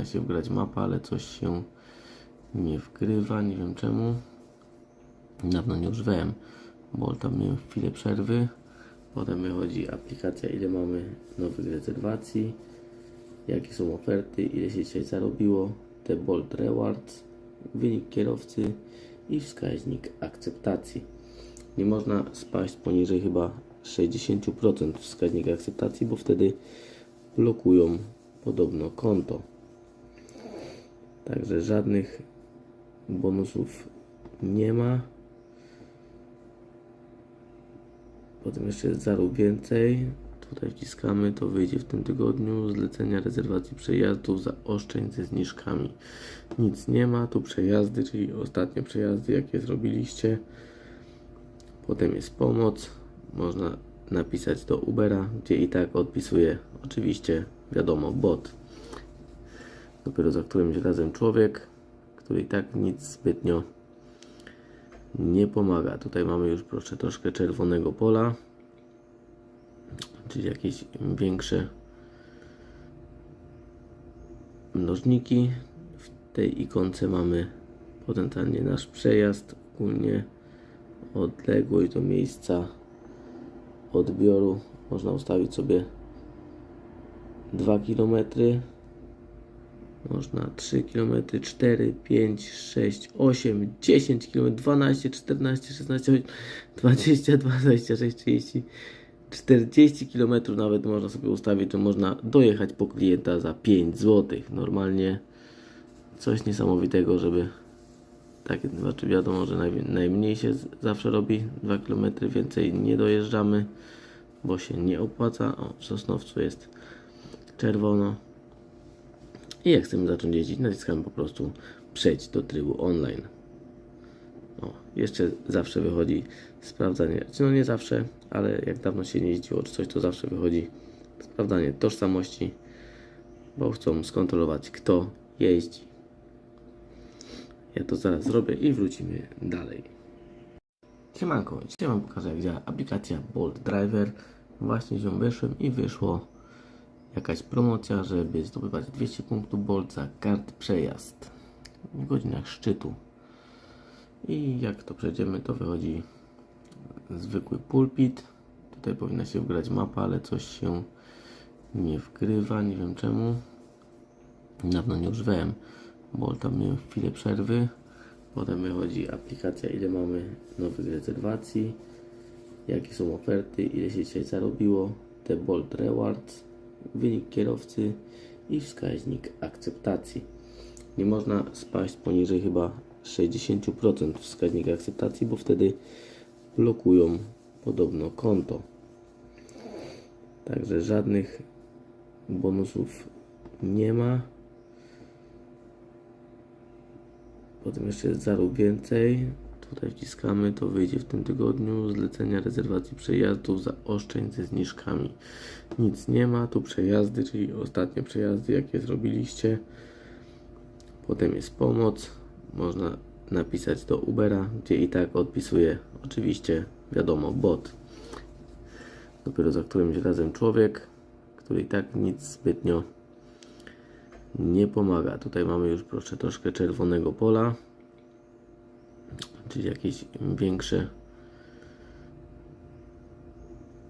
powinna się wgrać mapa, ale coś się nie wgrywa, nie wiem czemu. Dawno nie używałem, bo tam miałem chwilę przerwy. Potem wychodzi aplikacja, ile mamy nowych rezerwacji, jakie są oferty, ile się dzisiaj zarobiło, te Bolt Rewards, wynik kierowcy i wskaźnik akceptacji. Nie można spaść poniżej chyba 60% wskaźnika akceptacji, bo wtedy blokują podobno konto. Także żadnych bonusów nie ma. Potem jeszcze jest zarób więcej. Tutaj wciskamy, to wyjdzie w tym tygodniu. Zlecenia rezerwacji przejazdów za oszczędź ze zniżkami. Nic nie ma. Tu przejazdy, czyli ostatnie przejazdy, jakie zrobiliście. Potem jest pomoc. Można napisać do Ubera, gdzie i tak odpisuje oczywiście, wiadomo, bot. Dopiero za którymś razem człowiek, który i tak nic zbytnio nie pomaga. Tutaj mamy już proszę troszkę czerwonego pola, czyli jakieś większe mnożniki. W tej ikonce mamy potencjalnie nasz przejazd, ogólnie odległość do miejsca odbioru. Można ustawić sobie 2 km. Można 3 km, 4, 5, 6, 8, 10 km, 12, 14, 16, 20, 26, 30, 40 km nawet można sobie ustawić, że można dojechać po klienta za 5 zł. Normalnie coś niesamowitego, żeby tak, znaczy wiadomo, że naj, najmniej się zawsze robi 2 km, więcej nie dojeżdżamy, bo się nie opłaca. O, w Sosnowcu jest czerwono. I jak chcemy zacząć jeździć, naciskamy po prostu przejdź do trybu online. O, jeszcze zawsze wychodzi sprawdzanie, no nie zawsze, ale jak dawno się nie jeździło, czy coś, to zawsze wychodzi sprawdzanie tożsamości, bo chcą skontrolować, kto jeździ. Ja to zaraz zrobię i wrócimy dalej. Siemanko, dzisiaj Wam pokażę jak działa aplikacja Bolt Driver. Właśnie nią wyszłem i wyszło jakaś promocja, żeby zdobywać 200 punktów Bolt za kart przejazd w godzinach szczytu. I jak to przejdziemy, to wychodzi zwykły pulpit. Tutaj powinna się wgrać mapa, ale coś się nie wgrywa, nie wiem czemu. Dawno nie używałem, bo tam miałem chwilę przerwy. Potem wychodzi aplikacja, ile mamy nowych rezerwacji, jakie są oferty, ile się dzisiaj zarobiło, te Bolt Rewards, wynik kierowcy i wskaźnik akceptacji. Nie można spaść poniżej chyba 60% wskaźnika akceptacji, bo wtedy blokują podobno konto. Także żadnych bonusów nie ma. Potem jeszcze jest zarób więcej. Tutaj wciskamy, to wyjdzie w tym tygodniu. Zlecenia rezerwacji przejazdów za oszczędź ze zniżkami. Nic nie ma. Tu przejazdy, czyli ostatnie przejazdy, jakie zrobiliście. Potem jest pomoc. Można napisać do Ubera, gdzie i tak odpisuje oczywiście, wiadomo, bot. Dopiero za którymś razem człowiek, który i tak nic zbytnio nie pomaga. Tutaj mamy już proszę troszkę czerwonego pola, czyli jakieś większe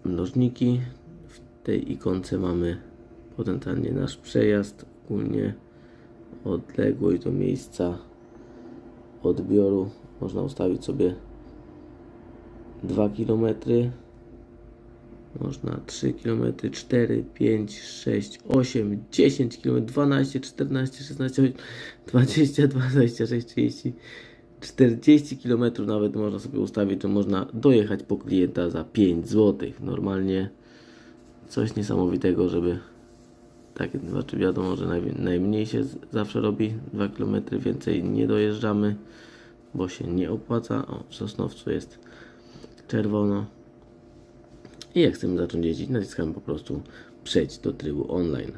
mnożniki. W tej ikonce mamy potencjalnie nasz przejazd, ogólnie odległość do miejsca odbioru. Można ustawić sobie 2 km. Można 3 km, 4, 5, 6, 8, 10 km, 12, 14, 16, 20, 26, 30, 40 km nawet można sobie ustawić, że można dojechać po klienta za 5 zł. Normalnie coś niesamowitego, żeby tak, znaczy wiadomo, że naj, najmniej się zawsze robi 2 km, więcej nie dojeżdżamy, bo się nie opłaca. O, w Sosnowcu jest czerwono. I jak chcemy zacząć jeździć, naciskamy po prostu przejdź do trybu online.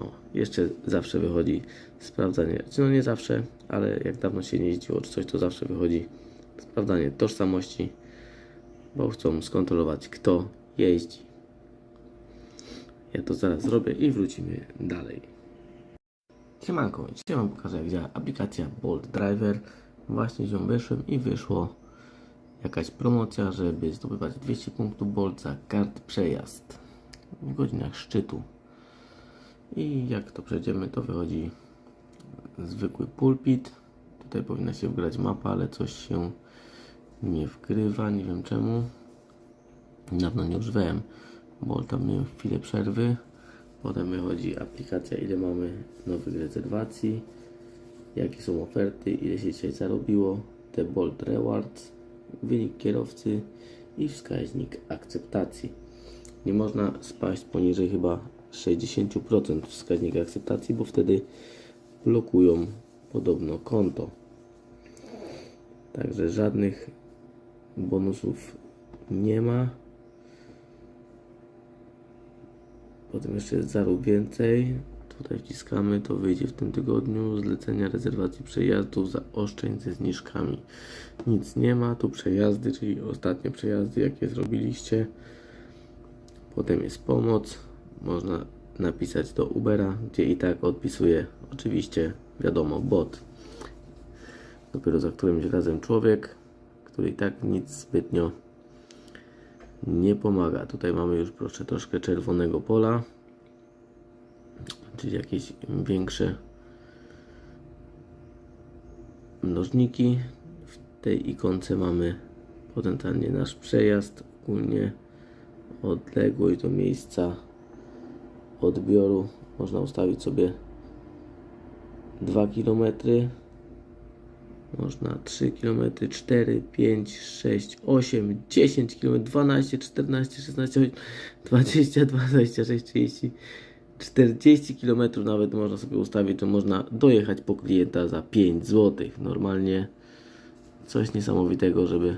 O, jeszcze zawsze wychodzi sprawdzanie, czy no nie zawsze, ale jak dawno się nie jeździło, czy coś, to zawsze wychodzi sprawdzanie tożsamości, bo chcą skontrolować, kto jeździ. Ja to zaraz zrobię i wrócimy dalej. Siemanko, dzisiaj Wam pokażę jak działa aplikacja Bolt Driver. Właśnie z nią wyszłem i wyszło jakaś promocja, żeby zdobywać 200 punktów Bolt za kart przejazd w godzinach szczytu. I jak to przejdziemy, to wychodzi zwykły pulpit. Tutaj powinna się wgrać mapa, ale coś się nie wgrywa, nie wiem czemu. Dawno nie używałem Bolta, miałem chwilę przerwy. Potem wychodzi aplikacja, ile mamy nowych rezerwacji, jakie są oferty, ile się dzisiaj zarobiło, te Bolt Rewards, wynik kierowcy i wskaźnik akceptacji. Nie można spaść poniżej chyba 60% wskaźnika akceptacji, bo wtedy blokują podobno konto. Także żadnych bonusów nie ma. Potem jeszcze jest zarób więcej. Tutaj wciskamy, to wyjdzie w tym tygodniu. Zlecenia rezerwacji przejazdów za oszczędź ze zniżkami. Nic nie ma. Tu przejazdy, czyli ostatnie przejazdy, jakie zrobiliście. Potem jest pomoc. Można napisać do Ubera, gdzie i tak odpisuje oczywiście, wiadomo, bot. Dopiero za którymś razem człowiek, który i tak nic zbytnio nie pomaga. Tutaj mamy już proszę troszkę czerwonego pola, czyli jakieś większe mnożniki. W tej ikonce mamy potencjalnie nasz przejazd, ogólnie odległość do miejsca odbioru. Można ustawić sobie 2 km. Można 3 km, 4, 5, 6, 8, 10 km, 12, 14, 16, 22, 26, 30, 40 km nawet można sobie ustawić, że można dojechać po klienta za 5 zł. Normalnie coś niesamowitego, żeby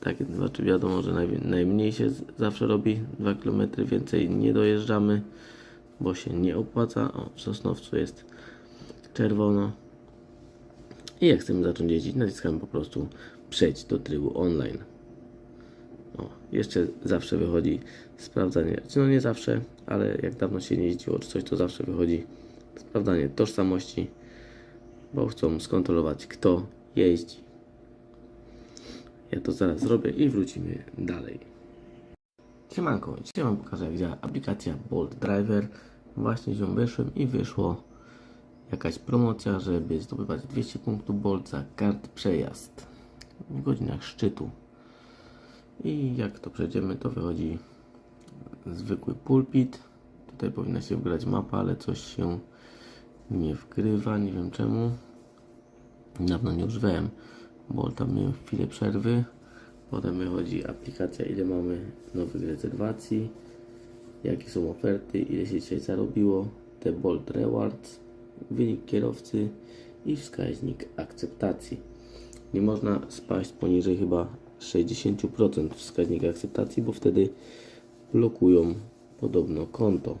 takie, znaczy wiadomo, że naj, najmniej się zawsze robi 2 km, więcej nie dojeżdżamy, bo się nie opłaca. O, w Sosnowcu jest czerwono. I jak chcemy zacząć jeździć, naciskamy po prostu przejdź do trybu online. O, jeszcze zawsze wychodzi sprawdzanie, czy no nie zawsze, ale jak dawno się nie jeździło czy coś, to zawsze wychodzi sprawdzanie tożsamości, bo chcą skontrolować kto jeździ. Ja to zaraz zrobię i wrócimy dalej. Siemanko, dzisiaj Wam pokażę jak działa aplikacja Bolt Driver. Właśnie nią wyszłem i wyszło jakaś promocja, żeby zdobywać 200 punktów Bolt za kart przejazd w godzinach szczytu. I jak to przejdziemy, to wychodzi zwykły pulpit. Tutaj powinna się wgrać mapa, ale coś się nie wgrywa, nie wiem czemu. Dawno nie używałem Bolta, miałem chwilę przerwy. Potem wychodzi aplikacja, ile mamy nowych rezerwacji, jakie są oferty, ile się dzisiaj zarobiło, te Bolt Rewards, wynik kierowcy i wskaźnik akceptacji. Nie można spaść poniżej chyba 60% wskaźnika akceptacji, bo wtedy blokują podobno konto.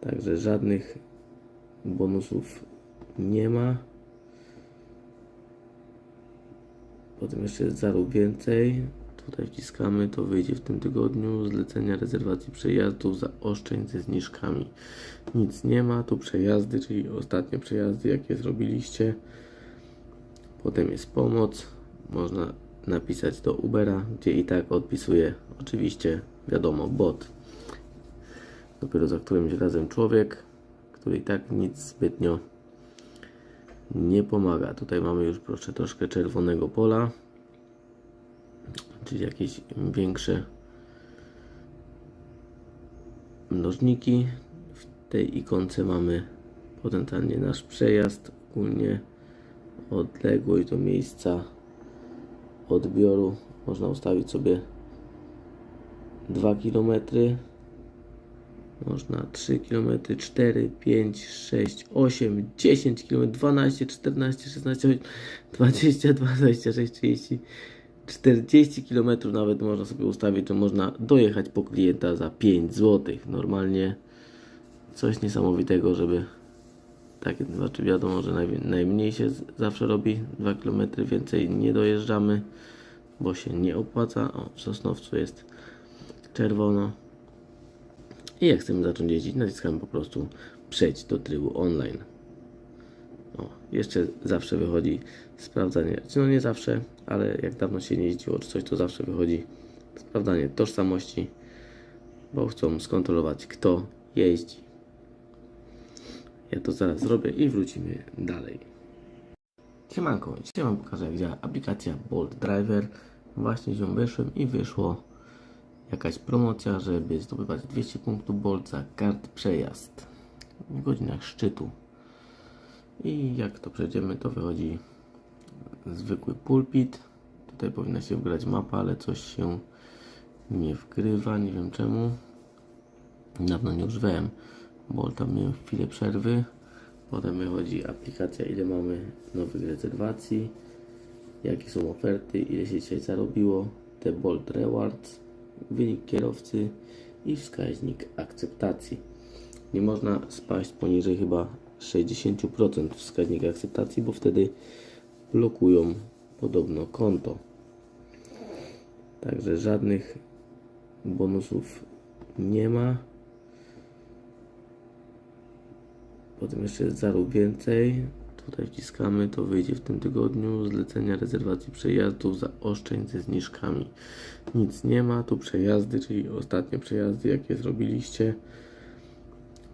Także żadnych bonusów nie ma. Potem jeszcze zarób więcej. Tutaj wciskamy, to wyjdzie w tym tygodniu. Zlecenia rezerwacji przejazdów za oszczędź ze zniżkami. Nic nie ma. Tu przejazdy, czyli ostatnie przejazdy, jakie zrobiliście. Potem jest pomoc. Można napisać do Ubera, gdzie i tak odpisuje oczywiście, wiadomo, bot. Dopiero za którymś razem człowiek, który i tak nic zbytnio nie pomaga. Tutaj mamy już proszę troszkę czerwonego pola, czyli jakieś większe mnożniki. W tej ikonce mamy potencjalnie nasz przejazd, ogólnie odległość do miejsca odbioru. Można ustawić sobie 2 km. Można 3 km, 4, 5, 6, 8, 10 km, 12, 14, 16, 22, 26, 30, 40 km nawet można sobie ustawić, że można dojechać po klienta za 5 zł. Normalnie coś niesamowitego, żeby takie, znaczy wiadomo, że naj, najmniej się zawsze robi 2 km, więcej nie dojeżdżamy, bo się nie opłaca. O, w Sosnowcu jest czerwono. I jak chcemy zacząć jeździć, naciskamy po prostu przejdź do trybu online. O, jeszcze zawsze wychodzi sprawdzanie, czy no nie zawsze, ale jak dawno się nie jeździło czy coś, to zawsze wychodzi sprawdzanie tożsamości, bo chcą skontrolować kto jeździ. Ja to zaraz zrobię i wrócimy dalej. Siemanko, dzisiaj Wam pokażę jak działa aplikacja Bolt Driver. Właśnie z nią wyszłem i wyszło jakaś promocja, żeby zdobywać 200 punktów Bolt za kart przejazd w godzinach szczytu. I jak to przejdziemy, to wychodzi zwykły pulpit. Tutaj powinna się wgrać mapa, ale coś się nie wgrywa, nie wiem czemu. Dawno nie używałem, bo tam miałem chwilę przerwy. Potem wychodzi aplikacja, ile mamy nowych rezerwacji, jakie są oferty, ile się dzisiaj zarobiło, te Bolt Rewards, wynik kierowcy i wskaźnik akceptacji. Nie można spaść poniżej chyba 60% wskaźnika akceptacji, bo wtedy blokują podobno konto. Także żadnych bonusów nie ma. Potem jeszcze jest zarób więcej. Tutaj wciskamy, to wyjdzie w tym tygodniu. Zlecenia rezerwacji przejazdów za oszczędź ze zniżkami. Nic nie ma. Tu przejazdy, czyli ostatnie przejazdy, jakie zrobiliście.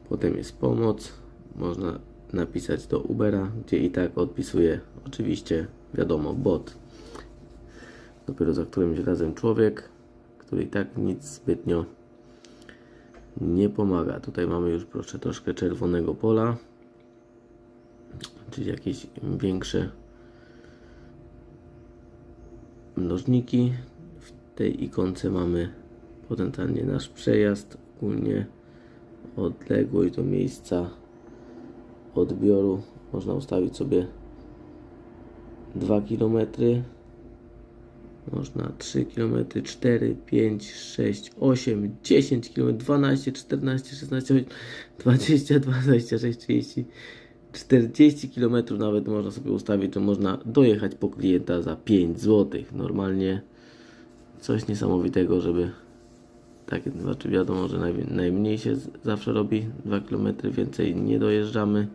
Potem jest pomoc. Można napisać do Ubera, gdzie i tak odpisuje oczywiście, wiadomo, bot. Dopiero za którymś razem człowiek, który i tak nic zbytnio nie pomaga. Tutaj mamy już proszę troszkę czerwonego pola, czyli jakieś większe mnożniki. W tej ikonce mamy potencjalnie nasz przejazd, ogólnie odległość do miejsca odbioru. Można ustawić sobie 2 km. Można 3 km, 4, 5, 6, 8, 10 km, 12, 14, 16, 22, 26, 30, 40 km nawet można sobie ustawić, że można dojechać po klienta za 5 zł. Normalnie coś niesamowitego, żeby tak, znaczy wiadomo, że naj, najmniej się zawsze robi 2 km, więcej nie dojeżdżamy,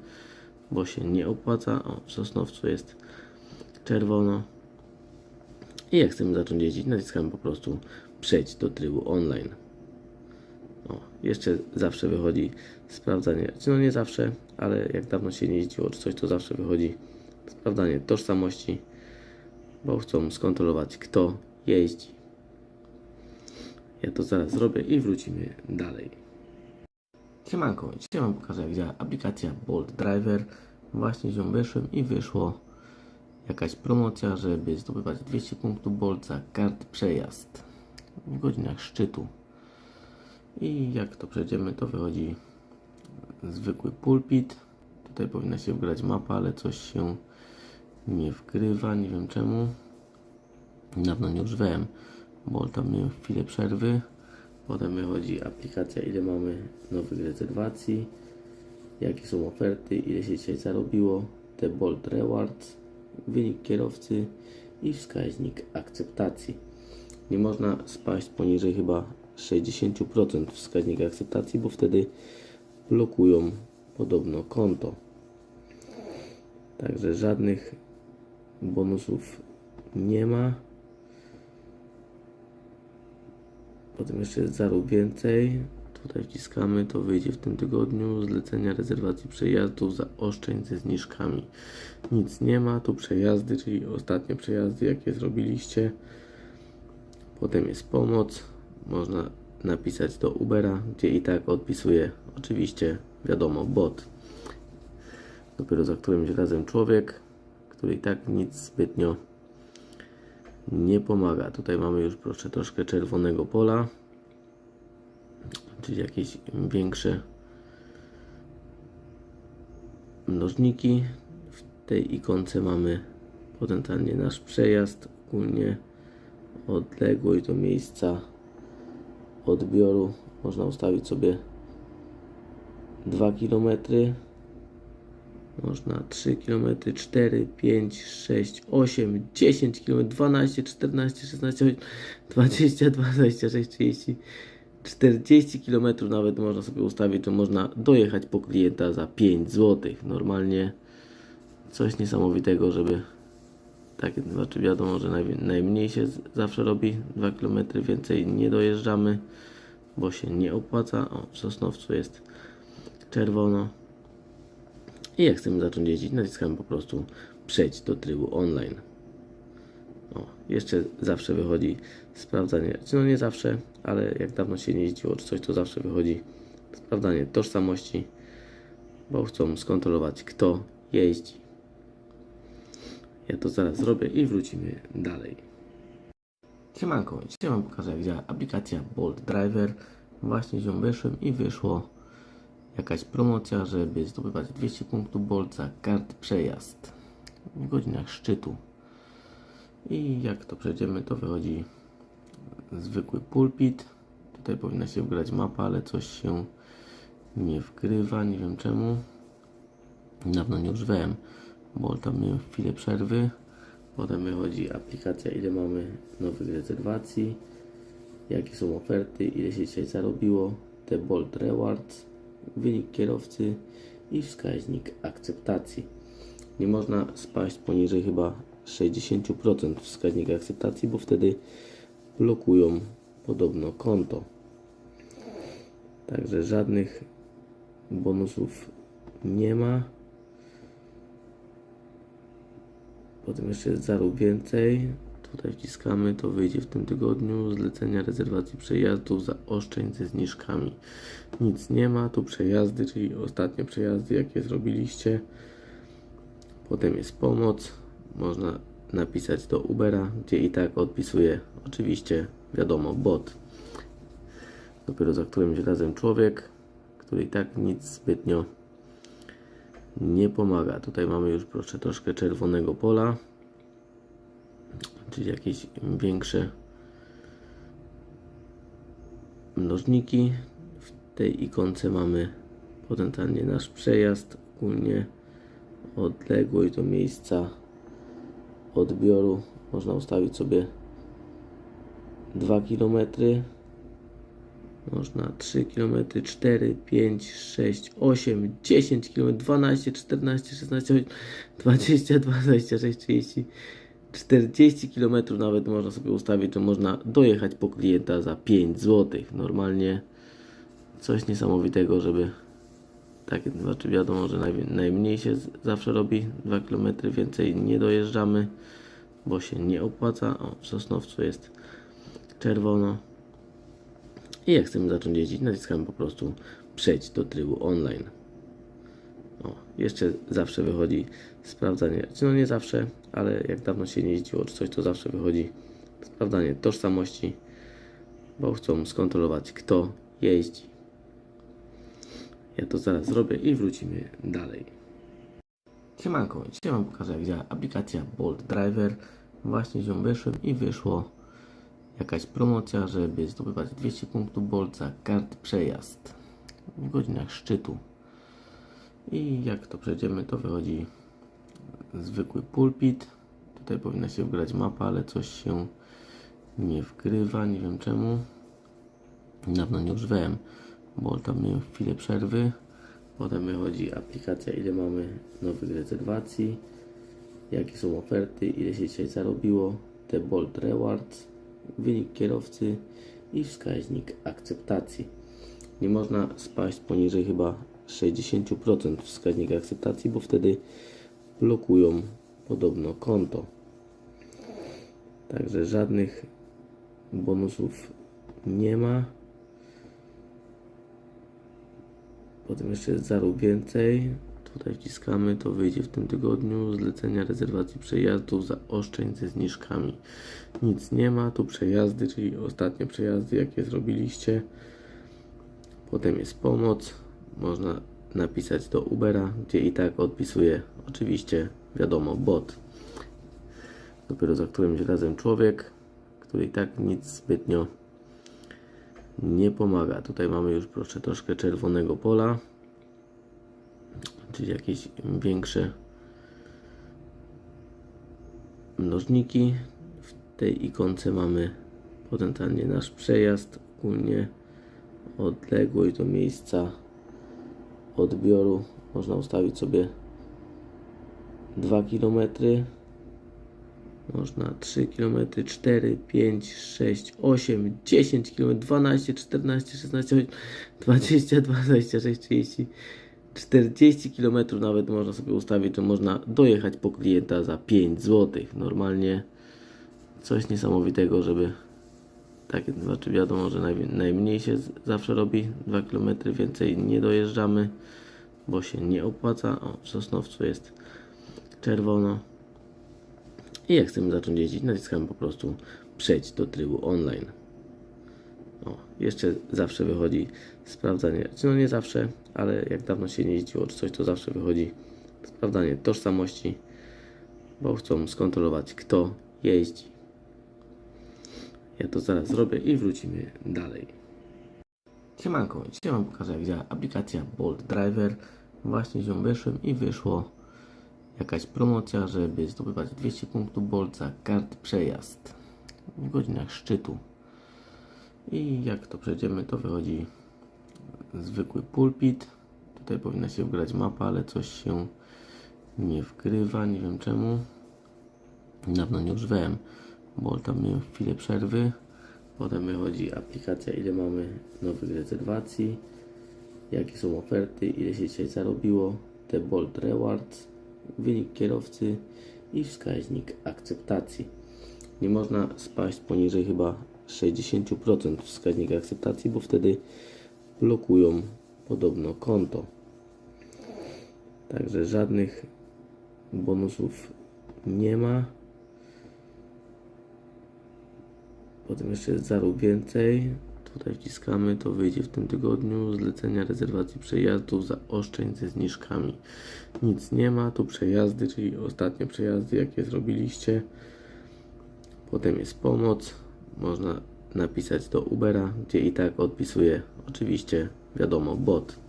bo się nie opłaca. O, w Sosnowcu jest czerwono. I jak chcemy zacząć jeździć, naciskamy po prostu przejdź do trybu online. O, jeszcze zawsze wychodzi sprawdzanie, czy no nie zawsze, ale jak dawno się nie jeździło czy coś, to zawsze wychodzi sprawdzanie tożsamości, bo chcą skontrolować kto jeździ. Ja to zaraz zrobię i wrócimy dalej. Siemanko, dzisiaj Wam pokażę jak działa aplikacja Bolt Driver. Właśnie z nią wyszłem i wyszło jakaś promocja, żeby zdobywać 200 punktów Bolt za kart przejazd w godzinach szczytu. I jak to przejdziemy, to wychodzi zwykły pulpit. Tutaj powinna się wgrać mapa, ale coś się nie wgrywa, nie wiem czemu. Dawno nie używałem, bo tam miałem chwilę przerwy. Potem wychodzi aplikacja, ile mamy nowych rezerwacji, jakie są oferty, ile się dzisiaj zarobiło, te Bolt Rewards, wynik kierowcy i wskaźnik akceptacji. Nie można spaść poniżej chyba 60% wskaźnika akceptacji, bo wtedy blokują podobno konto. Także żadnych bonusów nie ma. Potem jeszcze jest zarób więcej. Tutaj wciskamy, to wyjdzie w tym tygodniu. Zlecenia rezerwacji przejazdów za oszczędź ze zniżkami. Nic nie ma. Tu przejazdy, czyli ostatnie przejazdy, jakie zrobiliście. Potem jest pomoc. Można napisać do Ubera, gdzie i tak odpisuje oczywiście, wiadomo, bot. Dopiero za którymś razem człowiek, który i tak nic zbytnio nie pomaga. Tutaj mamy już proszę troszkę czerwonego pola, czyli jakieś większe mnożniki. W tej ikonce mamy potencjalnie nasz przejazd, ogólnie odległość do miejsca odbioru. Można ustawić sobie 2 km. Można 3 km, 4, 5, 6, 8, 10 km, 12, 14, 16, 22, 26, 30, 40 km nawet można sobie ustawić, że można dojechać po klienta za 5 zł. Normalnie coś niesamowitego, żeby tak, znaczy wiadomo, że naj, najmniej się zawsze robi 2 km więcej nie dojeżdżamy, bo się nie opłaca. O, w Sosnowcu jest czerwono. I jak chcemy zacząć jeździć, naciskamy po prostu przejdź do trybu online. O, jeszcze zawsze wychodzi sprawdzanie, czy no nie zawsze, ale jak dawno się nie jeździło czy coś, to zawsze wychodzi sprawdzanie tożsamości, bo chcą skontrolować kto jeździ. Ja to zaraz zrobię i wrócimy dalej. Siemanko, dzisiaj Wam pokażę jak działa aplikacja Bolt Driver. Właśnie nią wyszłem i wyszło jakaś promocja, żeby zdobywać 200 punktów Bolt za kart przejazd w godzinach szczytu. I jak to przejdziemy, to wychodzi zwykły pulpit. Tutaj powinna się wgrać mapa, ale coś się nie wgrywa, nie wiem czemu. Dawno nie używałem, bo tam miałem chwilę przerwy. Potem wychodzi aplikacja, ile mamy nowych rezerwacji, jakie są oferty, ile się dzisiaj zarobiło, te Bolt Rewards, wynik kierowcy i wskaźnik akceptacji. Nie można spaść poniżej chyba 60% wskaźnika akceptacji, bo wtedy blokują podobno konto. Także żadnych bonusów nie ma. Potem jeszcze jest zarób więcej. Tutaj wciskamy, to wyjdzie w tym tygodniu. Zlecenia rezerwacji przejazdów zaoszczędź ze zniżkami. Nic nie ma. Tu przejazdy, czyli ostatnie przejazdy, jakie zrobiliście. Potem jest pomoc. Można napisać do Ubera, gdzie i tak odpisuje oczywiście, wiadomo, bot. Dopiero za którymś razem człowiek, który i tak nic zbytnio nie pomaga. Tutaj mamy już proszę troszkę czerwonego pola, czyli jakieś większe mnożniki. W tej ikonce mamy potencjalnie nasz przejazd, ogólnie odległość do miejsca odbioru. Można ustawić sobie 2 km, można 3 km, 4, 5, 6, 8, 10 km, 12, 14, 16, 20, 26, 30, 40 km nawet można sobie ustawić, że można dojechać po klienta za 5 zł. Normalnie coś niesamowitego, żeby tak, znaczy wiadomo, że naj, najmniej się zawsze robi 2 km więcej nie dojeżdżamy, bo się nie opłaca. O, w Sosnowcu jest czerwono. I jak chcemy zacząć jeździć, naciskamy po prostu przejdź do trybu online. O, jeszcze zawsze wychodzi sprawdzanie, czy no nie zawsze, ale jak dawno się nie jeździło czy coś, to zawsze wychodzi sprawdzanie tożsamości, bo chcą skontrolować kto jeździ. Ja to zaraz zrobię i wrócimy dalej. Siemanko, dzisiaj Wam pokażę jak działa aplikacja Bolt Driver. Właśnie nią wyszłem i wyszło jakaś promocja, żeby zdobywać 200 punktów Bolt za kart przejazd w godzinach szczytu. I jak to przejdziemy, to wychodzi zwykły pulpit. Tutaj powinna się wgrać mapa, ale coś się nie wgrywa, nie wiem czemu. Dawno nie używałem, bo tam miałem chwilę przerwy. Potem wychodzi aplikacja, ile mamy nowych rezerwacji, jakie są oferty, ile się dzisiaj zarobiło, te Bolt Rewards, wynik kierowcy i wskaźnik akceptacji. Nie można spaść poniżej chyba 60% wskaźnika akceptacji, bo wtedy blokują podobno konto. Także żadnych bonusów nie ma. Potem jeszcze zarób więcej. Tutaj wciskamy, to wyjdzie w tym tygodniu. Zlecenia rezerwacji przejazdów zaoszczędź ze zniżkami. Nic nie ma. Tu przejazdy, czyli ostatnie przejazdy, jakie zrobiliście. Potem jest pomoc. Można napisać do Ubera, gdzie i tak odpisuje oczywiście, wiadomo, bot. Dopiero za którymś razem człowiek, który i tak nic zbytnio nie pomaga. Tutaj mamy już proszę troszkę czerwonego pola, czyli jakieś większe mnożniki. W tej ikonce mamy potencjalnie nasz przejazd, ogólnie odległość do miejsca odbioru. Można ustawić sobie 2 km, można 3 km, 4, 5, 6, 8, 10 km, 12, 14, 16, 20, 26, 30, 40 km nawet można sobie ustawić, że można dojechać po klienta za 5 zł. Normalnie coś niesamowitego, żeby tak, znaczy wiadomo, że naj, najmniej się zawsze robi 2 km, więcej nie dojeżdżamy, bo się nie opłaca. O, w Sosnowcu jest czerwono. I jak chcemy zacząć jeździć, naciskamy po prostu przejdź do trybu online. O, jeszcze zawsze wychodzi sprawdzanie, czy no nie zawsze, ale jak dawno się nie jeździło, czy coś, to zawsze wychodzi sprawdzanie tożsamości, bo chcą skontrolować, kto jeździ. Ja to zaraz zrobię i wrócimy dalej. Siemanko, dzisiaj Wam pokażę jak działa aplikacja Bolt Driver. Właśnie się wyszłem i wyszło jakaś promocja, żeby zdobywać 200 punktów Bolt za kart przejazd w godzinach szczytu. I jak to przejdziemy, to wychodzi zwykły pulpit. Tutaj powinna się wgrać mapa, ale coś się nie wgrywa, nie wiem czemu. Dawno nie używałem, bo tam miałem chwilę przerwy. Potem wychodzi aplikacja, ile mamy nowych rezerwacji, jakie są oferty, ile się dzisiaj zarobiło, te Bolt Rewards, wynik kierowcy i wskaźnik akceptacji. Nie można spaść poniżej chyba 60% wskaźnika akceptacji, bo wtedy blokują podobno konto. Także żadnych bonusów nie ma. Potem jeszcze jest zarób więcej. Tutaj wciskamy, to wyjdzie w tym tygodniu. Zlecenia rezerwacji przejazdów zaoszczędź ze zniżkami. Nic nie ma. Tu przejazdy, czyli ostatnie przejazdy, jakie zrobiliście. Potem jest pomoc. Można napisać do Ubera, gdzie i tak odpisuje oczywiście, wiadomo, bot.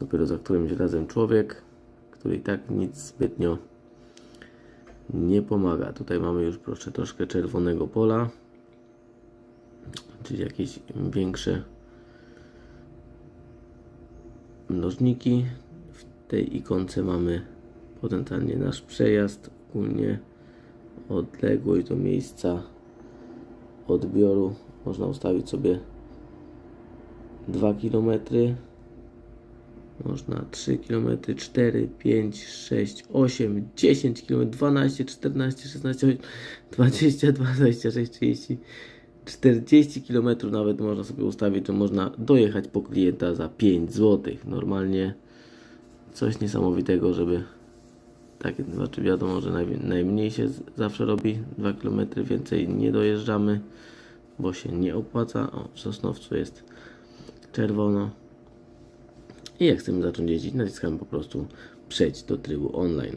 Dopiero za którymś razem człowiek, który i tak nic zbytnio nie pomaga. Tutaj mamy już proszę troszkę czerwonego pola, czyli jakieś większe mnożniki. W tej ikonce mamy potencjalnie nasz przejazd, ogólnie odległość do miejsca odbioru. Można ustawić sobie 2 km, można 3 km, 4, 5, 6, 8, 10 km, 12, 14, 16, 20, 26, 30, 40 km nawet można sobie ustawić, że można dojechać po klienta za 5 zł. Normalnie coś niesamowitego, żeby tak, znaczy wiadomo, że naj, najmniej się zawsze robi 2 km, więcej nie dojeżdżamy, bo się nie opłaca. O, w Sosnowcu jest czerwono. I jak chcemy zacząć jeździć, naciskamy po prostu przejdź do trybu online.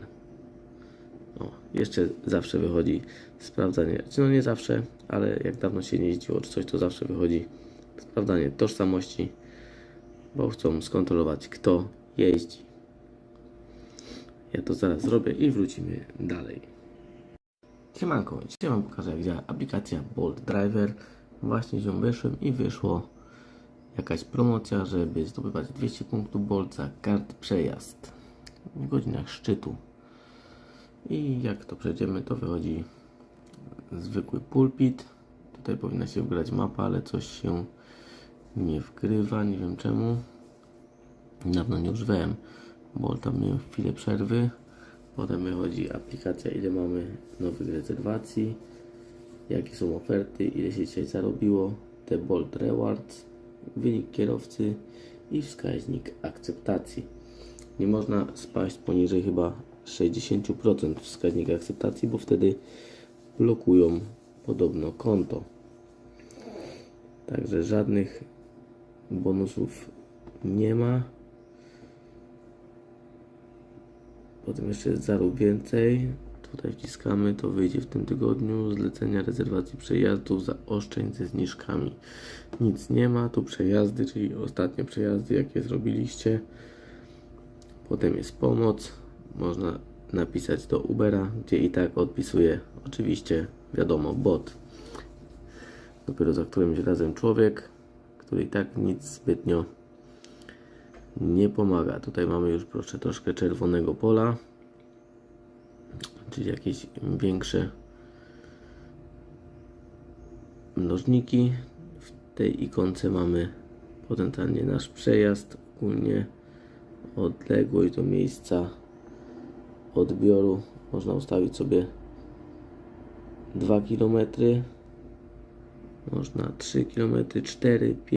O, jeszcze zawsze wychodzi sprawdzanie, czy no nie zawsze, ale jak dawno się nie jeździło, czy coś, to zawsze wychodzi sprawdzanie tożsamości, bo chcą skontrolować, kto jeździ. Ja to zaraz zrobię i wrócimy dalej. Siemanko, dzisiaj Wam pokażę jak działa aplikacja Bolt Driver. Właśnie się wyszłem i wyszło jakaś promocja, żeby zdobywać 200 punktów Bolt za kart przejazd w godzinach szczytu. I jak to przejdziemy, to wychodzi zwykły pulpit. Tutaj powinna się wgrać mapa, ale coś się nie wgrywa, nie wiem czemu. Dawno nie używałem, bo tam miałem chwilę przerwy. Potem wychodzi aplikacja, ile mamy nowych rezerwacji, jakie są oferty, ile się dzisiaj zarobiło, te Bolt Rewards, wynik kierowcy i wskaźnik akceptacji. Nie można spaść poniżej chyba 60% wskaźnika akceptacji, bo wtedy blokują podobno konto. Także żadnych bonusów nie ma. Potem jeszcze zarób więcej. Tutaj wciskamy, to wyjdzie w tym tygodniu. Zlecenia rezerwacji przejazdów zaoszczędź ze zniżkami. Nic nie ma. Tu przejazdy, czyli ostatnie przejazdy, jakie zrobiliście. Potem jest pomoc. Można napisać do Ubera, gdzie i tak odpisuje oczywiście, wiadomo, bot. Dopiero za którymś razem człowiek, który i tak nic zbytnio nie pomaga. Tutaj mamy już proszę troszkę czerwonego pola, czyli jakieś większe mnożniki. W tej ikonce mamy potencjalnie nasz przejazd, ogólnie odległość do miejsca odbioru. Można ustawić sobie 2 km, można 3 km, 4, 5.